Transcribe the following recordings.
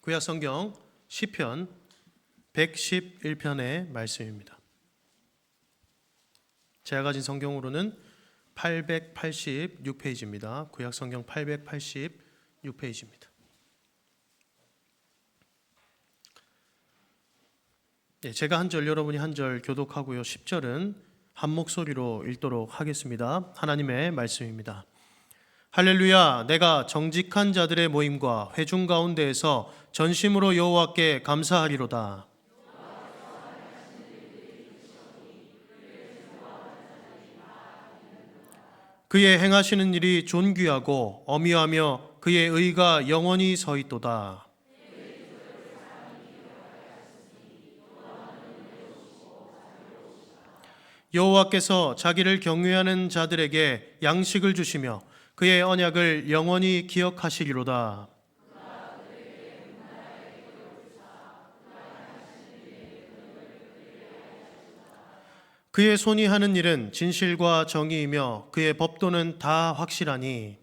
구약 성경 시편 111편의 말씀입니다. 제가 가진 성경으로는 886페이지입니다. 구약 성경 886페이지입니다. 예, 제가 한 절 여러분이 한 절 교독하고요. 10절은 한 목소리로 읽도록 하겠습니다. 하나님의 말씀입니다. 할렐루야 내가 정직한 자들의 모임과 회중 가운데에서 전심으로 여호와께 감사하리로다. 그의 행하시는 일이 존귀하고 어미하며 그의 의가 영원히 서 있도다. 여호와께서 자기를 경외하는 자들에게 양식을 주시며 그의 언약을 영원히 기억하시리로다. 그의 손이 하는 일은 진실과 정의이며 그의 법도는 다 확실하니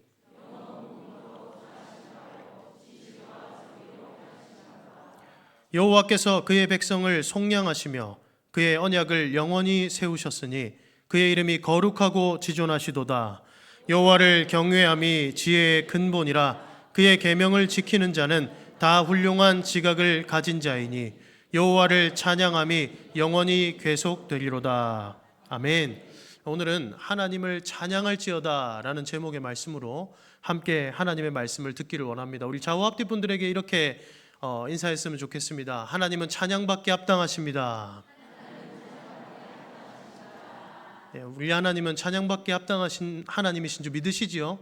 여호와께서 그의 백성을 속량하시며 그의 언약을 영원히 세우셨으니 그의 이름이 거룩하고 지존하시도다. 여호와를 경외함이 지혜의 근본이라 그의 계명을 지키는 자는 다 훌륭한 지각을 가진 자이니 여호와를 찬양함이 영원히 계속되리로다. 아멘. 오늘은 하나님을 찬양할지어다라는 제목의 말씀으로 함께 하나님의 말씀을 듣기를 원합니다. 우리 좌우 앞뒤 분들에게 이렇게 어, 인사했으면 좋겠습니다. 하나님은 찬양받기 합당하십니다. 예, 우리 하나님은 찬양받기 합당하신 하나님이신 줄 믿으시지요?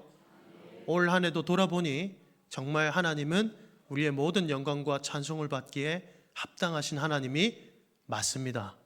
올 한해도 돌아보니 정말 하나님은 우리의 모든 영광과 찬송을 받기에 합당하신 하나님이 맞습니다.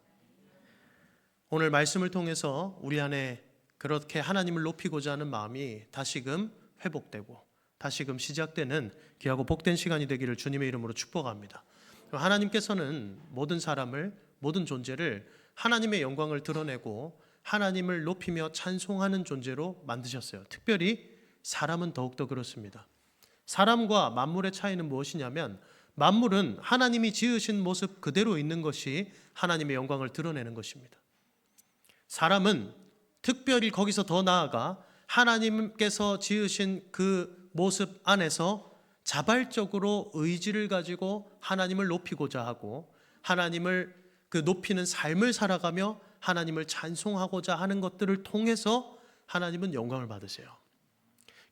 오늘 말씀을 통해서 우리 안에 그렇게 하나님을 높이고자 하는 마음이 다시금 회복되고 다시금 시작되는 귀하고 복된 시간이 되기를 주님의 이름으로 축복합니다. 하나님께서는 모든 사람을 모든 존재를 하나님의 영광을 드러내고 하나님을 높이며 찬송하는 존재로 만드셨어요. 특별히 사람은 더욱더 그렇습니다. 사람과 만물의 차이는 무엇이냐면 만물은 하나님이 지으신 모습 그대로 있는 것이 하나님의 영광을 드러내는 것입니다. 사람은 특별히 거기서 더 나아가 하나님께서 지으신 그 모습 안에서 자발적으로 의지를 가지고 하나님을 높이고자 하고 하나님을 그 높이는 삶을 살아가며 하나님을 찬송하고자 하는 것들을 통해서 하나님은 영광을 받으세요.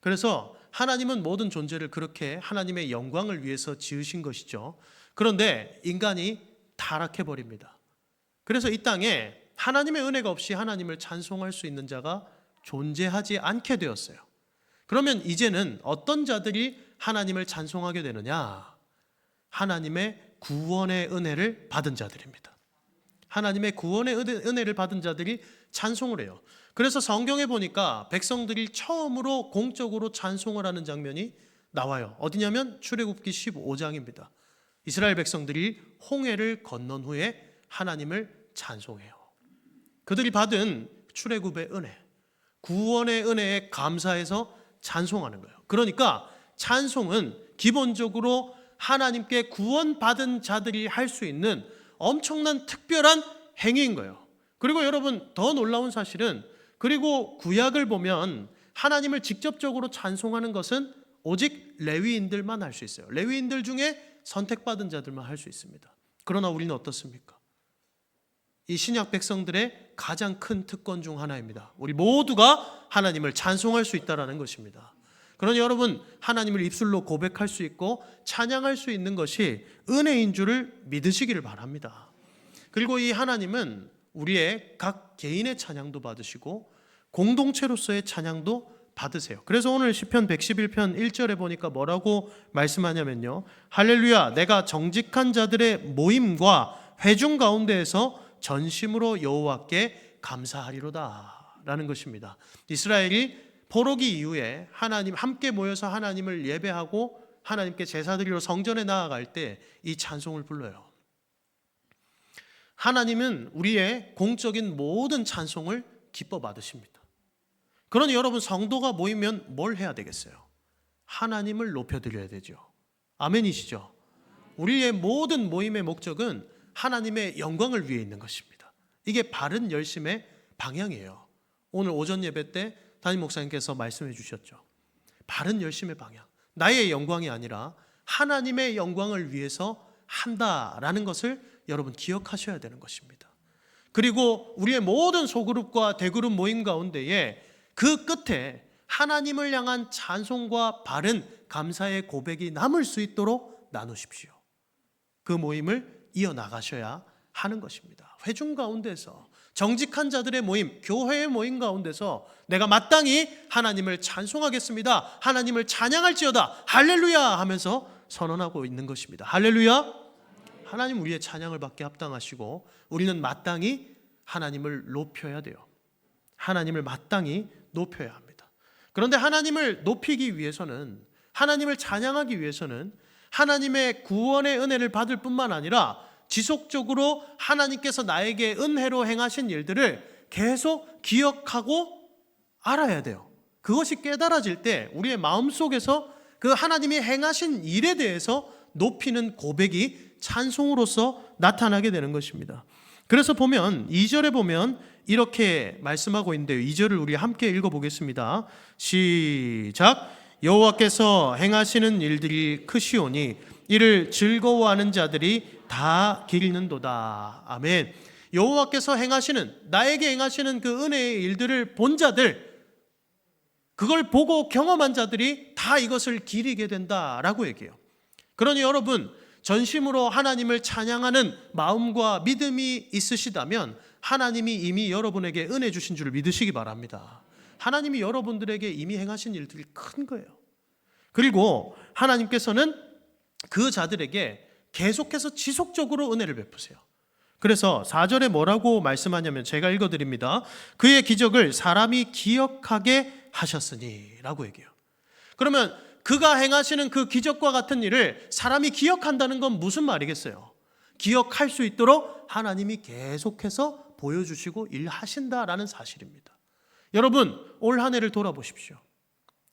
그래서 하나님은 모든 존재를 그렇게 하나님의 영광을 위해서 지으신 것이죠. 그런데 인간이 타락해 버립니다. 그래서 이 땅에 하나님의 은혜가 없이 하나님을 찬송할 수 있는 자가 존재하지 않게 되었어요. 그러면 이제는 어떤 자들이 하나님을 찬송하게 되느냐? 하나님의 구원의 은혜를 받은 자들입니다. 하나님의 구원의 은혜를 받은 자들이 찬송을 해요. 그래서 성경에 보니까 백성들이 처음으로 공적으로 찬송을 하는 장면이 나와요. 어디냐면 출애굽기 15장입니다. 이스라엘 백성들이 홍해를 건넌 후에 하나님을 찬송해요. 그들이 받은 출애굽의 은혜, 구원의 은혜에 감사해서 찬송하는 거예요. 그러니까 찬송은 기본적으로 하나님께 구원받은 자들이 할 수 있는 엄청난 특별한 행위인 거예요. 그리고 여러분 더 놀라운 사실은 그리고 구약을 보면 하나님을 직접적으로 찬송하는 것은 오직 레위인들만 할 수 있어요. 레위인들 중에 선택받은 자들만 할 수 있습니다. 그러나 우리는 어떻습니까? 이 신약 백성들의 가장 큰 특권 중 하나입니다. 우리 모두가 하나님을 찬송할 수 있다라는 것입니다. 그러니 여러분 하나님을 입술로 고백할 수 있고 찬양할 수 있는 것이 은혜인 줄을 믿으시기를 바랍니다. 그리고 이 하나님은 우리의 각 개인의 찬양도 받으시고 공동체로서의 찬양도 받으세요. 그래서 오늘 시편 111편 1절에 보니까 뭐라고 말씀하냐면요. 할렐루야 내가 정직한 자들의 모임과 회중 가운데에서 전심으로 여호와께 감사하리로다라는 것입니다. 이스라엘이 포로기 이후에 하나님 함께 모여서 하나님을 예배하고 하나님께 제사드리러 성전에 나아갈 때 이 찬송을 불러요. 하나님은 우리의 공적인 모든 찬송을 기뻐 받으십니다. 그러니 여러분 성도가 모이면 뭘 해야 되겠어요? 하나님을 높여 드려야 되죠. 아멘이시죠? 우리의 모든 모임의 목적은 하나님의 영광을 위해 있는 것입니다. 이게 바른 열심의 방향이에요. 오늘 오전 예배 때 담임 목사님께서 말씀해 주셨죠. 바른 열심의 방향. 나의 영광이 아니라 하나님의 영광을 위해서 한다라는 것을 여러분 기억하셔야 되는 것입니다. 그리고 우리의 모든 소그룹과 대그룹 모임 가운데에 그 끝에 하나님을 향한 찬송과 바른 감사의 고백이 남을 수 있도록 나누십시오. 그 모임을 이어나가셔야 하는 것입니다. 회중 가운데서 정직한 자들의 모임, 교회의 모임 가운데서 내가 마땅히 하나님을 찬송하겠습니다. 하나님을 찬양할지어다. 할렐루야 하면서 선언하고 있는 것입니다. 할렐루야. 하나님 우리의 찬양을 받게 합당하시고 우리는 마땅히 하나님을 높여야 돼요. 하나님을 마땅히 높여야 합니다. 그런데 하나님을 높이기 위해서는 하나님을 찬양하기 위해서는 하나님의 구원의 은혜를 받을 뿐만 아니라 지속적으로 하나님께서 나에게 은혜로 행하신 일들을 계속 기억하고 알아야 돼요. 그것이 깨달아질 때 우리의 마음 속에서 그 하나님이 행하신 일에 대해서 높이는 고백이 찬송으로서 나타나게 되는 것입니다. 그래서 보면 2절에 보면 이렇게 말씀하고 있는데요. 2절을 우리 함께 읽어 보겠습니다. 시작. 여호와께서 행하시는 일들이 크시오니 이를 즐거워하는 자들이 다 기리는도다. 아멘. 여호와께서 행하시는 나에게 행하시는 그 은혜의 일들을 본 자들 그걸 보고 경험한 자들이 다 이것을 기리게 된다라고 얘기해요. 그러니 여러분 전심으로 하나님을 찬양하는 마음과 믿음이 있으시다면 하나님이 이미 여러분에게 은혜 주신 줄을 믿으시기 바랍니다. 하나님이 여러분들에게 이미 행하신 일들이 큰 거예요. 그리고 하나님께서는 그 자들에게 계속해서 지속적으로 은혜를 베푸세요. 그래서 4절에 뭐라고 말씀하냐면 제가 읽어 드립니다. 그의 기적을 사람이 기억하게 하셨으니 라고 얘기해요. 그러면 그가 행하시는 그 기적과 같은 일을 사람이 기억한다는 건 무슨 말이겠어요? 기억할 수 있도록 하나님이 계속해서 보여주시고 일하신다라는 사실입니다. 여러분, 올 한 해를 돌아보십시오.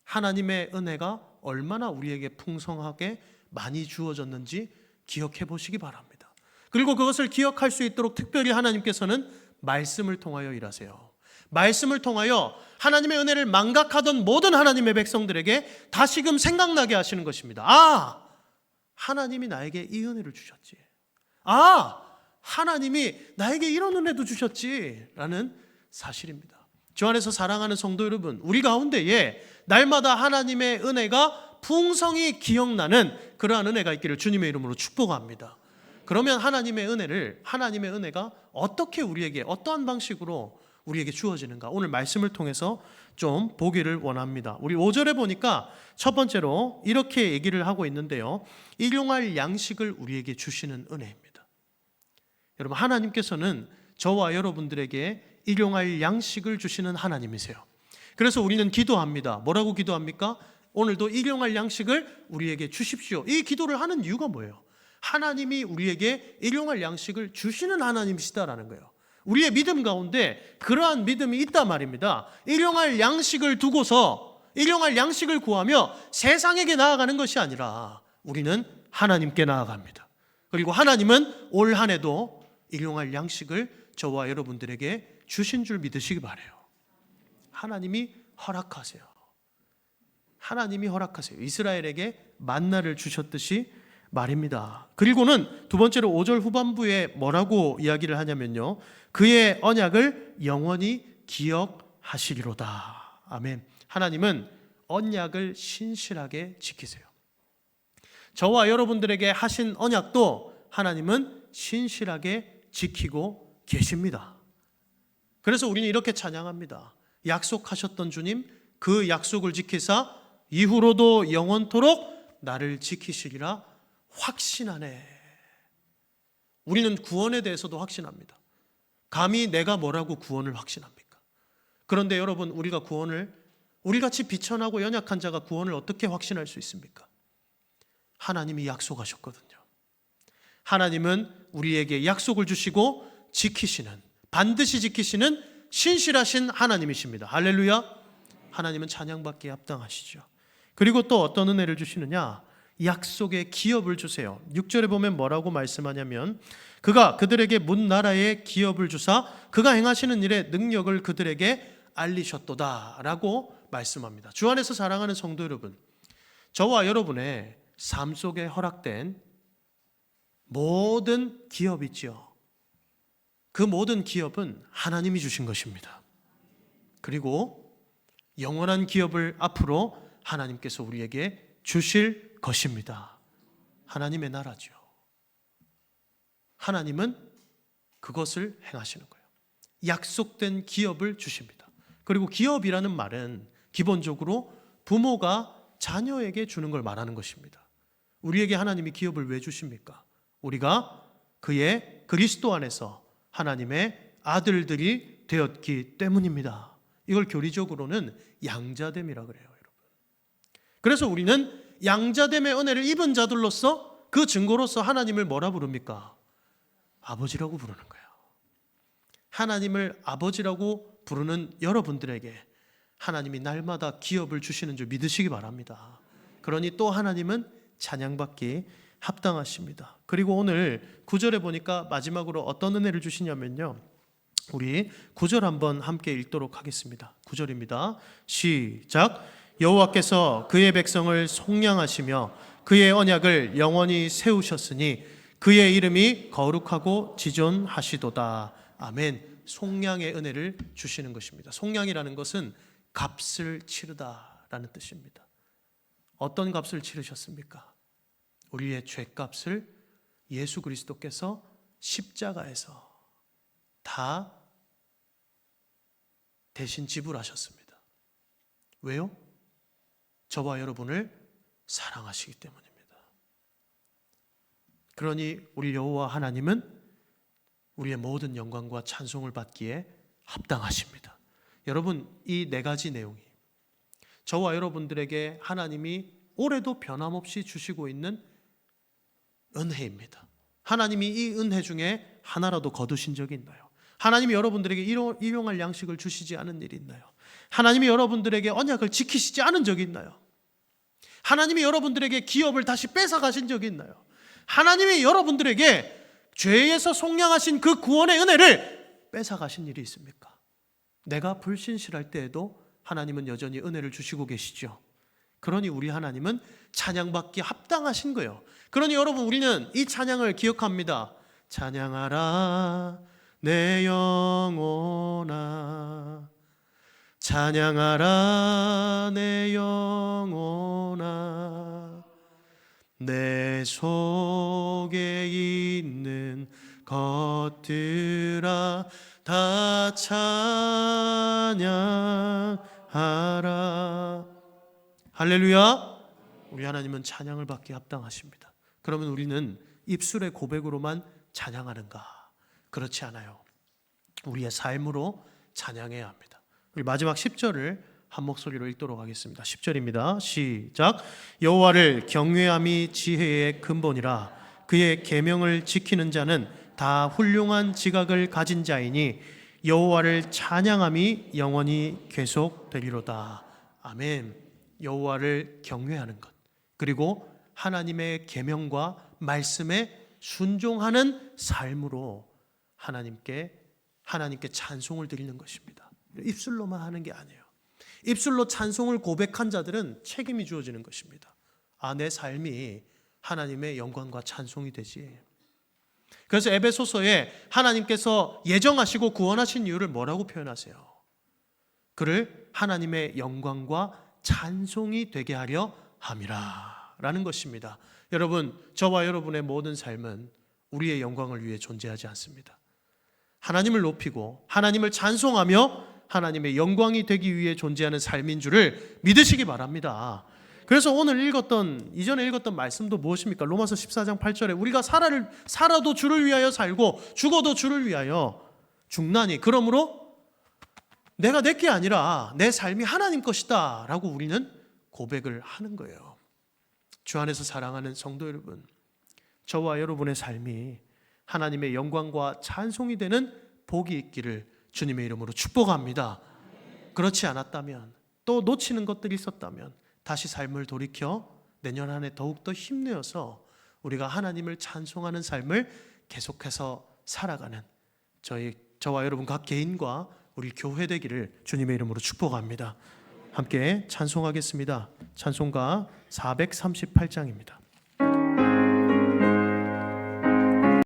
하나님의 은혜가 얼마나 우리에게 풍성하게 많이 주어졌는지 기억해 보시기 바랍니다. 그리고 그것을 기억할 수 있도록 특별히 하나님께서는 말씀을 통하여 일하세요. 말씀을 통하여 하나님의 은혜를 망각하던 모든 하나님의 백성들에게 다시금 생각나게 하시는 것입니다. 아, 하나님이 나에게 이 은혜를 주셨지. 아, 하나님이 나에게 이런 은혜도 주셨지. 라는 사실입니다. 주 안에서 사랑하는 성도 여러분, 우리 가운데에 날마다 하나님의 은혜가 풍성히 기억나는 그러한 은혜가 있기를 주님의 이름으로 축복합니다. 그러면 하나님의 은혜를, 하나님의 은혜가 어떻게 우리에게, 어떠한 방식으로 우리에게 주어지는가? 오늘 말씀을 통해서 좀 보기를 원합니다. 우리 5절에 보니까 첫 번째로 이렇게 얘기를 하고 있는데요. 일용할 양식을 우리에게 주시는 은혜입니다. 여러분, 하나님께서는 저와 여러분들에게 일용할 양식을 주시는 하나님이세요. 그래서 우리는 기도합니다. 뭐라고 기도합니까? 오늘도 일용할 양식을 우리에게 주십시오. 이 기도를 하는 이유가 뭐예요? 하나님이 우리에게 일용할 양식을 주시는 하나님이시다라는 거예요. 우리의 믿음 가운데 그러한 믿음이 있단 말입니다. 일용할 양식을 두고서 일용할 양식을 구하며 세상에게 나아가는 것이 아니라 우리는 하나님께 나아갑니다. 그리고 하나님은 올 한 해도 일용할 양식을 저와 여러분들에게 주신 줄 믿으시기 바래요. 하나님이 허락하세요. 하나님이 허락하세요. 이스라엘에게 만나를 주셨듯이 말입니다. 그리고는 두 번째로 5절 후반부에 뭐라고 이야기를 하냐면요. 그의 언약을 영원히 기억하시리로다. 아멘. 하나님은 언약을 신실하게 지키세요. 저와 여러분들에게 하신 언약도 하나님은 신실하게 지키고 계십니다. 그래서 우리는 이렇게 찬양합니다. 약속하셨던 주님, 그 약속을 지키사 이후로도 영원토록 나를 지키시리라 확신하네. 우리는 구원에 대해서도 확신합니다. 감히 내가 뭐라고 구원을 확신합니까? 그런데 여러분, 우리가 구원을 우리 같이 비천하고 연약한 자가 구원을 어떻게 확신할 수 있습니까? 하나님이 약속하셨거든요. 하나님은 우리에게 약속을 주시고 지키시는 반드시 지키시는 신실하신 하나님이십니다. 할렐루야. 하나님은 찬양받기에 합당하시죠. 그리고 또 어떤 은혜를 주시느냐? 약속의 기업을 주세요. 6절에 보면 뭐라고 말씀하냐면 그가 그들에게 문 나라의 기업을 주사 그가 행하시는 일의 능력을 그들에게 알리셨도다라고 말씀합니다. 주 안에서 사랑하는 성도 여러분, 저와 여러분의 삶 속에 허락된 모든 기업 있죠. 그 모든 기업은 하나님이 주신 것입니다. 그리고 영원한 기업을 앞으로 하나님께서 우리에게 주실 것입니다. 하나님의 나라죠. 하나님은 그것을 행하시는 거예요. 약속된 기업을 주십니다. 그리고 기업이라는 말은 기본적으로 부모가 자녀에게 주는 걸 말하는 것입니다. 우리에게 하나님이 기업을 왜 주십니까? 우리가 그의 그리스도 안에서 하나님의 아들들이 되었기 때문입니다. 이걸 교리적으로는 양자됨이라 그래요. 그래서 우리는 양자됨의 은혜를 입은 자들로서 그 증거로서 하나님을 뭐라 부릅니까? 아버지라고 부르는 거예요. 하나님을 아버지라고 부르는 여러분들에게 하나님이 날마다 기업을 주시는 줄 믿으시기 바랍니다. 그러니 또 하나님은 찬양받기 합당하십니다. 그리고 오늘 구절에 보니까 마지막으로 어떤 은혜를 주시냐면요. 우리 구절 한번 함께 읽도록 하겠습니다. 구절입니다. 시작. 여호와께서 그의 백성을 속량하시며 그의 언약을 영원히 세우셨으니 그의 이름이 거룩하고 지존하시도다. 아멘. 속량의 은혜를 주시는 것입니다. 속량이라는 것은 값을 치르다라는 뜻입니다. 어떤 값을 치르셨습니까? 우리의 죄값을 예수 그리스도께서 십자가에서 다 대신 지불하셨습니다. 왜요? 저와 여러분을 사랑하시기 때문입니다. 그러니 우리 여호와 하나님은 우리의 모든 영광과 찬송을 받기에 합당하십니다. 여러분 이 네 가지 내용이 저와 여러분들에게 하나님이 올해도 변함없이 주시고 있는 은혜입니다. 하나님이 이 은혜 중에 하나라도 거두신 적이 있나요? 하나님이 여러분들에게 일용할 양식을 주시지 않은 일이 있나요? 하나님이 여러분들에게 언약을 지키시지 않은 적이 있나요? 하나님이 여러분들에게 기업을 다시 뺏어 가신 적이 있나요? 하나님이 여러분들에게 죄에서 속량하신 그 구원의 은혜를 뺏어 가신 일이 있습니까? 내가 불신실할 때에도 하나님은 여전히 은혜를 주시고 계시죠. 그러니 우리 하나님은 찬양받기 합당하신 거예요. 그러니 여러분 우리는 이 찬양을 기억합니다. 찬양하라 내 영혼아 찬양하라 내 영혼아. 내 속에 있는 것들아 다 찬양하라. 할렐루야. 우리 하나님은 찬양을 받기 합당하십니다. 그러면 우리는 입술의 고백으로만 찬양하는가? 그렇지 않아요. 우리의 삶으로 찬양해야 합니다 우리 마지막 10절을 한 목소리로 읽도록 하겠습니다. 10절입니다. 시작. 여호와를 경외함이 지혜의 근본이라 그의 계명을 지키는 자는 다 훌륭한 지각을 가진 자이니 여호와를 찬양함이 영원히 계속되리로다. 아멘. 여호와를 경외하는 것. 그리고 하나님의 계명과 말씀에 순종하는 삶으로 하나님께 하나님께 찬송을 드리는 것입니다. 입술로만 하는 게 아니에요. 입술로 찬송을 고백한 자들은 책임이 주어지는 것입니다. 아, 내 삶이 하나님의 영광과 찬송이 되지. 그래서 에베소서에 하나님께서 예정하시고 구원하신 이유를 뭐라고 표현하세요? 그를 하나님의 영광과 찬송이 되게 하려 함이라. 라는 것입니다. 여러분, 저와 여러분의 모든 삶은 우리의 영광을 위해 존재하지 않습니다. 하나님을 높이고 하나님을 찬송하며 하나님의 영광이 되기 위해 존재하는 삶인 줄을 믿으시기 바랍니다. 그래서 오늘 읽었던 이전에 읽었던 말씀도 무엇입니까? 로마서 14장 8절에 우리가 살아를 살아도 주를 위하여 살고 죽어도 주를 위하여 죽나니 그러므로 내가 내 게 아니라 내 삶이 하나님 것이다라고 우리는 고백을 하는 거예요. 주 안에서 사랑하는 성도 여러분, 저와 여러분의 삶이 하나님의 영광과 찬송이 되는 복이 있기를 주님의 이름으로 축복합니다. 그렇지 않았다면 또 놓치는 것들이 있었다면 다시 삶을 돌이켜 내년 한 해 더욱더 힘내어서 우리가 하나님을 찬송하는 삶을 계속해서 살아가는 저희 저와 여러분 각 개인과 우리 교회 되기를 주님의 이름으로 축복합니다. 함께 찬송하겠습니다. 찬송가 438장입니다.